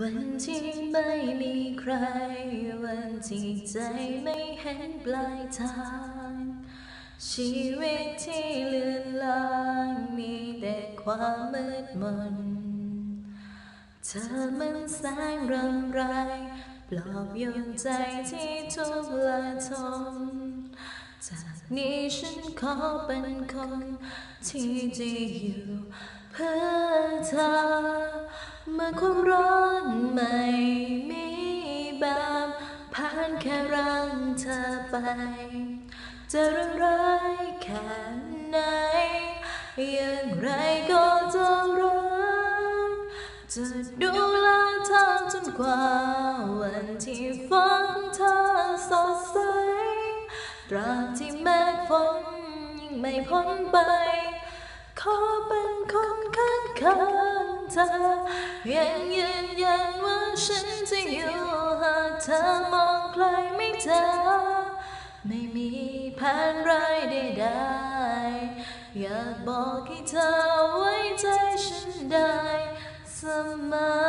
วันที่ไม่มีใคร วันที่ใจไม่เห็นปลายทาง ชีวิตที่เลือนลางมีแต่ความมืดมน เธอมันแสงรำไรปลอบโยนใจที่ทุกข์ละทนจากนี้ฉันขอเป็นคนที่จะอยู่เพื่อเธอ เมื่อความร้อนไม่มีแบบผ่านแค่ร่างเธอไป จะร้ายร้ายแค่ไหนอย่างไรก็จะรักจะดูแลเธอจนกว่าวันที่ฟ้าของเธอสดใสตราบที่แม้ฝนยังไม่พ้นไป ขอเป็นคนข้างข้าง เธอยังยืนยันว่าฉันจะอยู่หากเธอมองใครไม่เจอไม่มีแผนไรใดๆอยากบอกให้เธอไว้ใจฉันได้เสมอ